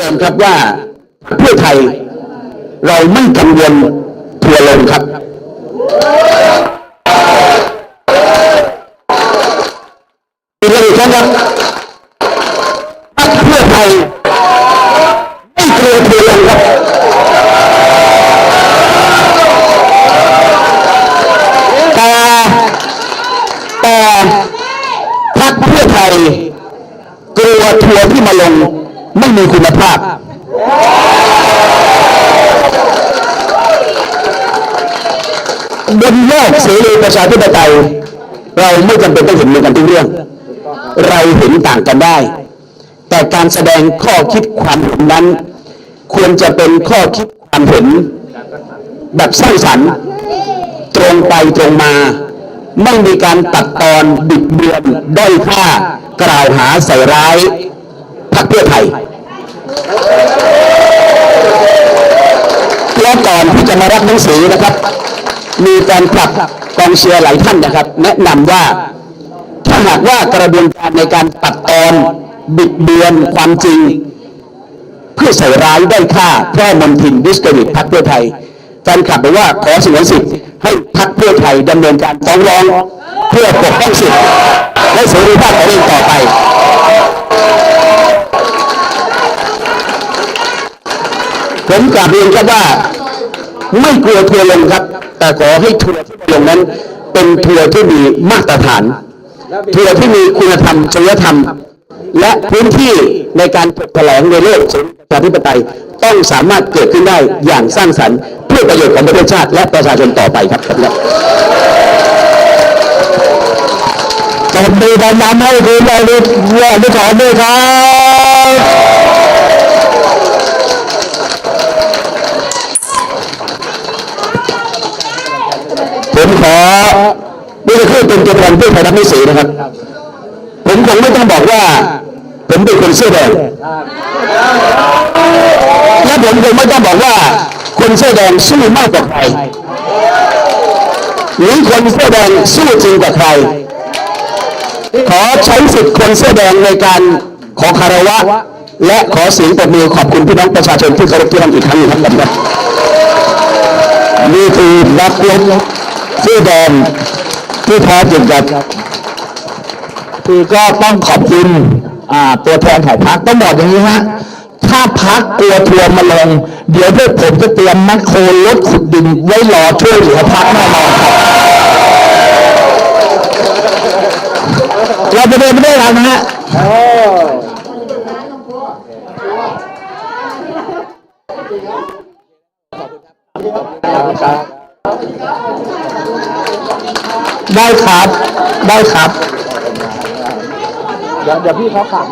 เติมครับว่าเพื่อไทยเราไม่กังวลทัวลงครับ อีกเรื่องอีกครั้งครับเพื่อไทยไม่กลัวทัวลงครับแต่แต่พรรคเพื่อไทยกลัวทัวร์ที่มาลง ไม่มีคุณภาพ บนโลกเสรีประชาธิปไตย เราไม่จำเป็นต้องเห็นเหมือนกันทุกเรื่อง เราเห็นต่างกันได้ แต่การแสดงข้อคิดความเห็นนั้น ควรจะเป็นข้อคิดความเห็น แบบสร้างสรรค์ ตรงไปตรงมา ไม่มีการตัดตอนบิดเบือนด้อยค่ากล่าวหาใส่ร้ายพรรคเพื่อไทย และก่อนที่จะมารับหนังสือนะครับ มีแฟนคลับกองเชียร์หลายท่านนะครับ แนะนำว่าถ้าหากว่ากระบวนการในการตัดตอนบิดเบือนความจริง เพื่อใส่ร้ายได้ค่าแพร่มนทินดิสเครดิตพรรคเพื่อไทยแฟนคลับบอกว่าขอสงวนสิทธิ์ให้พรรคเพื่อไทยดำเนินการฟ้องร้อง เพื่อปกป้องสิทธิ์และเสรีภาพของตัวเองต่อไป ผมกราบเรียนครับว่าไม่กลัวทัวลงครับ แต่ขอให้ทัวที่ลงนั้น เป็นทัวที่มีมาตรฐาน ทัวที่มีคุณธรรมจริยธรรม และพื้นที่ในการถกแถลงในโลกประชาธิปไตยต้องสามารถเกิดขึ้นได้อย่างสร้างสรรค์เพื่อประโยชน์ของประเทศชาติ และประชาชนต่อไปครับครับขอบคุณการนำให้คุณอนุอนุสรณ์ด้วยครับ ผมขอนี่จะขึ้นเป็นตัวแทนเพื่อไทยรัฐนิสีนะครับ ผมคงไม่ต้องบอกว่า ผมเป็นคนเสื้อแดงและผมคงไม่ต้องบอกว่า คนเสื้อแดงสู้มากกว่าใครหรือคนเสื้อแดงสู้จริงกว่าใคร ขอใช้สิทธิ์คนเสื้อแดงในการขอคารวะ และขอเสียงปรบมือขอบคุณพี่น้องประชาชนที่เคารพที่รักอีกครั้งหนึ่งครับครับนี่คือนักรบ เสื้อแดงที่แท้จริงครับคือก็ต้องขอบคุณอ่าตัวแทนของพรรคต้องบอกอย่างนี้ฮะถ้าพรรคกลัวทัวร์มาลง เดี๋ยวพวกผมจะเตรียมแมคโครรถขุดดินไว้รอช่วยเหลือพรรคแน่นอนครับเราไปเดินไม่ได้แล้วนะฮะ ได้ครับ ได้ครับ เดี๋ยวเดี๋ยวพี่เขาขัง